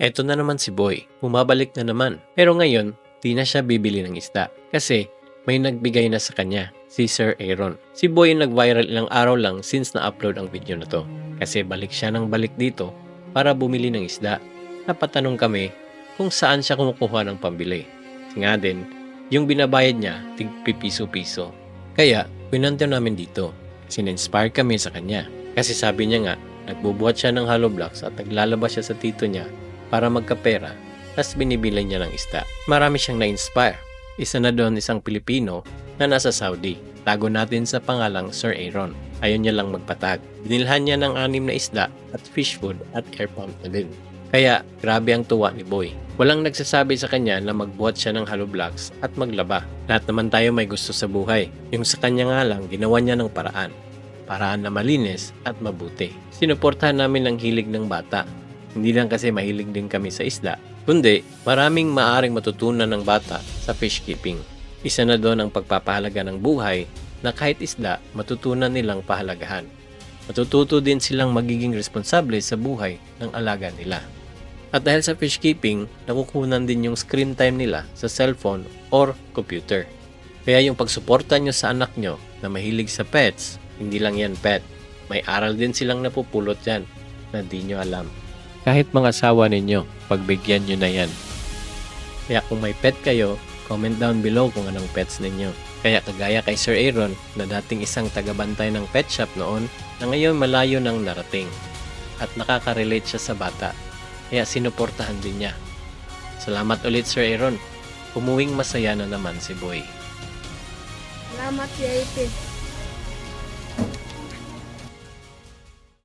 Eto na naman si Boy, bumabalik na naman. Pero ngayon, di na siya bibili ng isda. Kasi may nagbigay na sa kanya, si Sir Aaron. Si Boy nag-viral ilang araw lang since na-upload ang video na to. Kasi balik siya ng balik dito para bumili ng isda. Napatanong kami kung saan siya kumukuha ng pambili. Kasi nga din, yung binabayad niya, tig piso-piso. Kaya, pinanto namin dito. Sininspire kami sa kanya. Kasi sabi niya nga, nagbubuhat siya ng hollow blocks at naglalabas siya sa tito niya para magkapera, tapos binibili niya ng isda. Marami siyang na-inspire. Isa na doon isang Pilipino na nasa Saudi. Tago natin sa pangalang Sir Aaron. Ayaw niya lang magpatag. Binilhan niya ng anim na isda at fish food at air pump na din. Kaya, grabe ang tuwa ni Boy. Walang nagsasabi sa kanya na magbuhat siya ng hollow blocks at maglaba. Lahat naman tayo may gusto sa buhay. Yung sa kanya nga lang, ginawa niya ng paraan. Paraan na malinis at mabuti. Sinuportahan namin ang hilig ng bata. Hindi lang kasi mahilig din kami sa isda, kundi maraming maaring matutunan ng bata sa fish keeping. Isa na doon ang pagpapahalaga ng buhay na kahit isda, matutunan nilang pahalagahan. Matututo din silang magiging responsable sa buhay ng alaga nila. At dahil sa fish keeping, nakukunan din yung screen time nila sa cellphone or computer. Kaya yung pagsuporta nyo sa anak nyo na mahilig sa pets, hindi lang yan pet. May aral din silang napupulot yan na di nyo alam. Kahit mga asawa ninyo, pagbigyan nyo na yan. Kaya kung may pet kayo, comment down below kung anong pets ninyo. Kaya kagaya kay Sir Aaron na dating isang tagabantay ng pet shop noon na ngayon malayo nang narating at nakaka-relate siya sa bata. Kaya sinuportahan din niya. Salamat ulit Sir Aaron. Umuwing masaya na naman si Boy. Salamat, VIP.